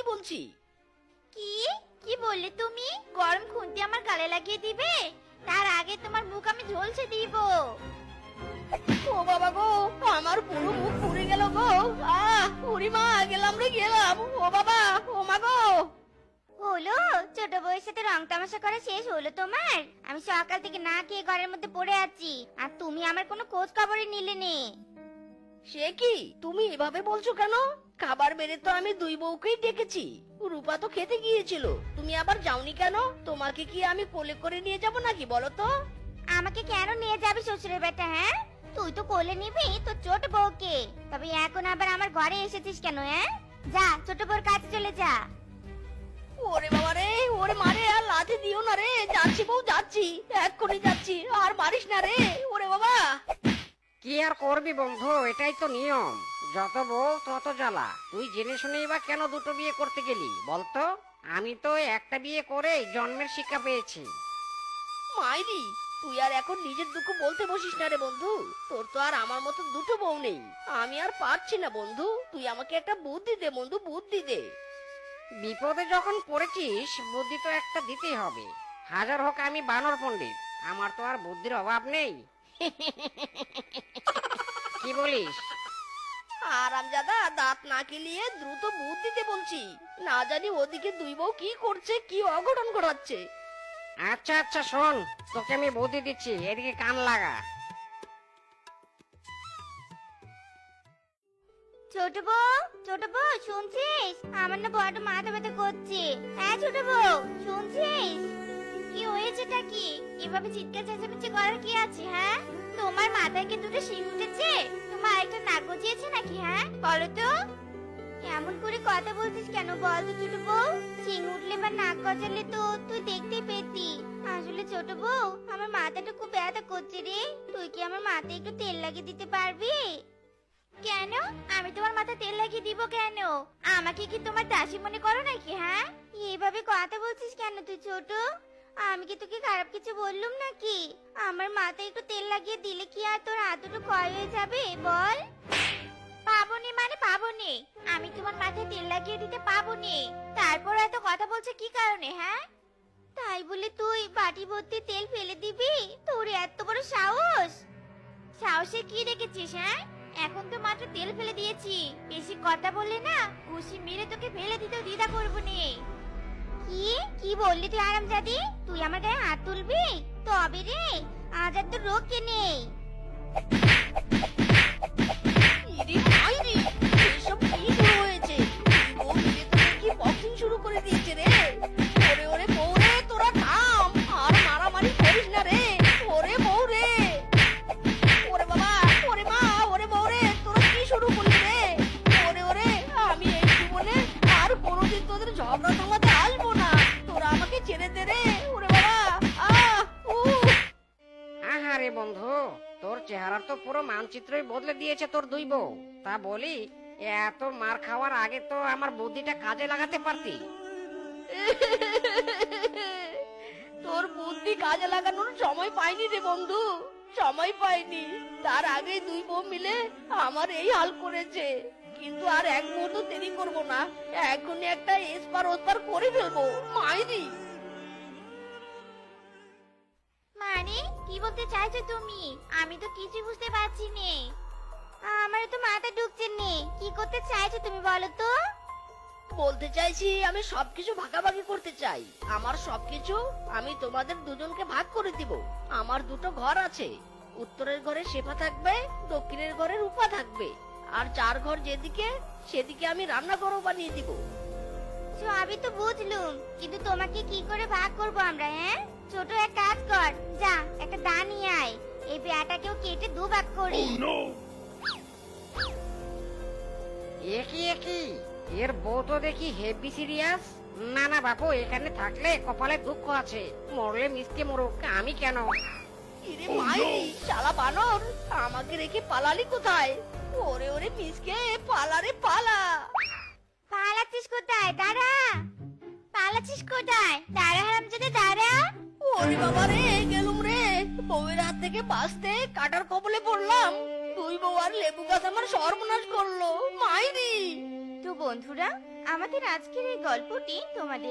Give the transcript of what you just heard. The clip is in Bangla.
মাইরি বলছি? কি? কি বললে তুমি? গরম খুন্তি আমার গালে লাগিয়ে দিবে? তার আগে তোমার মুখ আমি ঝলসে দিব। ও বাবা গো আমার পুরো মুখ পুড়ে গেল গো। আহ উড়ি মা গেলাম রে গেলাম। ও বাবা ও মা গো। হলো ছোট বউয়ের সাথে রং তামাশা করা শেষ হলো তোমার? আমি সকাল থেকে না খেয়ে ঘরের মধ্যে পড়ে আছি। আর তুমি আমার কোনো খোঁজ খবরই নিলে নে। সে কি? তুমি এভাবে বলছো কেন? খাবার বেড়ে তো আমি দুই বউকেই ডেকেছি। রূপা তো খেতে গিয়েছিল। তুমি আবার যাওনি কেন? তোমাকে কি আমি কোলে করে নিয়ে যাব নাকি বলো তো? আমাকে কেন নিয়ে যাবি শ্বশুরের বেটা হ্যাঁ? তুই তো কোলে নিবি তো ছোট বউকে। তবে এখন আবার আমার ঘরে এসেছিস কেন হ্যাঁ? যা ছোট বউর কাছে চলে যা। ওরে বাবা রে ওরে মারে আর লাথি দিও না রে। যাচ্ছি বউ যাচ্ছি। এক্ষুনি যাচ্ছি। আর মারিস না রে ওরে বাবা। কি আর করবি বন্ধু? এটাই তো নিয়ম। যত বউ তত জ্বালা। তুই জেনে শুনেই বা কেন দুটো বিয়ে করতে গেলি বলতো? আমি তো একটা বিয়ে করে জন্মের শিক্ষা পেয়েছি। মাইরি তুই আর এখন নিজের দুঃখ বলতে বসিস না রে বন্ধু। তোর তো আর আমার মতো দুটো বউ নেই। আমি আর পারছি না বন্ধু। তুই আমাকে একটা বুদ্ধি দে বন্ধু বুদ্ধি দে। বিপদে যখন পড়েছিস বুদ্ধি তো একটা দিতেই হবে। হাজার হোক আমি বানর পণ্ডিত। আমার তো আর বুদ্ধির অভাব নেই। কি বলিস? আরামজাদা দাঁত না কেলিয়ে দ্রুত বুদ্ধি দে বলছি। না জানি ওদিকে দুই বউ কি করছে কি অঘটন ঘটাচ্ছে। আচ্ছা আচ্ছা শোন তোকে আমি বুদ্ধি দিচ্ছি এদিকে কান লাগা। ছোট বউ ছোট বউ শুনছিস? আমার না বড় মাথা ব্যথা করছে। হ্যাঁ ছোট বউ শুনছিস? কি হয়েছেটা কি? এভাবে চিৎকার চেঁচামেচি করার কি আছে হ্যাঁ? মাথায় কি দুটো শিং উঠেছে? তোমার একটা নাক গজিয়েছে নাকি হ্যাঁ? বলো তো। এমন করে কথা বলছিস কেন? বল তো ছোট বউ। শিং উঠলে বা নাক গজালে তো তুই দেখতে পেতি। আসলে ছোট বউ, আমার মাথাটা খুব ব্যথা করছে রে। তুই কি আমার মাথায় একটু তেল লাগিয়ে দিতে পারবি? কেন? আমি তোমার মাথায় তেল লাগিয়ে দিব কেন? আমাকে কি তোমার দাসী মনে করো নাকি হ্যাঁ? এইভাবে কথা বলছিস কেন তুই ছোট? আমি কি তোকে খারাপ কিছু বললুম নাকি? আমার মাথায় একটু তেল লাগিয়ে দিলে কি আর তোর হাত দুটো ক্ষয় হয়ে যাবে? বল। পাবনি মানে পাবনি। আমি তোমার মাথায় তেল লাগিয়ে দিতে পাবনি। তারপর এত কথা বলছে কি কারণে হ্যাঁ? তাই বলে তুই বাটি ভর্তি তেল ফেলে দিবি? তোর এত বড় সাহস? সাহসে কি রেখেছিস হ্যাঁ? এখন তো মাত্র তেল ফেলে দিয়েছি। বেশি কথা বললে না, ঘুষি মেরে তোকে ফেলে দিতেও দ্বিধা করব নে। কি? কি বললি তুই আরামজাদি? তুই আমার গায়ে হাত তুলবি? তবে রে আজ আর তো রোগ কে নেই চেহারা তো পুরো মানচিত্রই বদলে দিয়েছে তোর দুই বউ। তা বলি এত মার খাওয়ার আগে তো আমার বুদ্ধিটা কাজে লাগাতে পারতি। তোর বুদ্ধি কাজে লাগানোর সময় পাইনি রে বন্ধু সময় পাইনি। তার আগে দুই বউ মিলে আমার এই হাল করেছে। কিন্তু আর এক মুহূর্ত দেরি করব না এখনই একটা এসপার ওসপার করে ফেলব মাইরি। মানে? কি বলতে চাইছো তুমি? আমি তো কিছু বুঝতে পারছি নে। আমার তো মাথা ঢুকছে নে। কি করতে চাইছো তুমি বলো তো? বলতে চাইছি আমি সবকিছু ভাগাভাগি করতে চাই। আমার সবকিছু আমি তোমাদের দুজনকে ভাগ করে দিব। আমার দুটো ঘর আছে। উত্তরের ঘরে শেফা থাকবে দক্ষিণের ঘরে রূপা থাকবে। আর চার ঘর যেদিকে সেদিকে আমি রান্নাঘরও বানিয়ে দিব। সবই তো বুঝলুম। কিন্তু তোমাকে কি করে ভাগ করব আমরা হ্যাঁ? ছোট এক কাজ কর। যা একটা দা নিয়ে আয়। এই পেয়াটাকেও কেটে দু ভাগ করি। একই একই। এর বউ তো দেখি হেভি সিরিয়াস না না বাপু এখানে থাকলে কপালে দুঃখ আছে। মরলে মিসকে মরুক আমি কেন? ইরে মাইরি শালা বানর আমাকে রেখে পালালি কোথায়? ওরে ওরে মিসকে পালা ওরে বাবা রে, গেলুম রে। বউয়ের হাত থেকে বাঁচতে কাটার কবলে পড়লাম। দুই বউ লেবু গাছ আমার সর্বনাশ করল। মাইরি। তো বন্ধুরা, আমাদের আজকের এই গল্পটি তোমাদের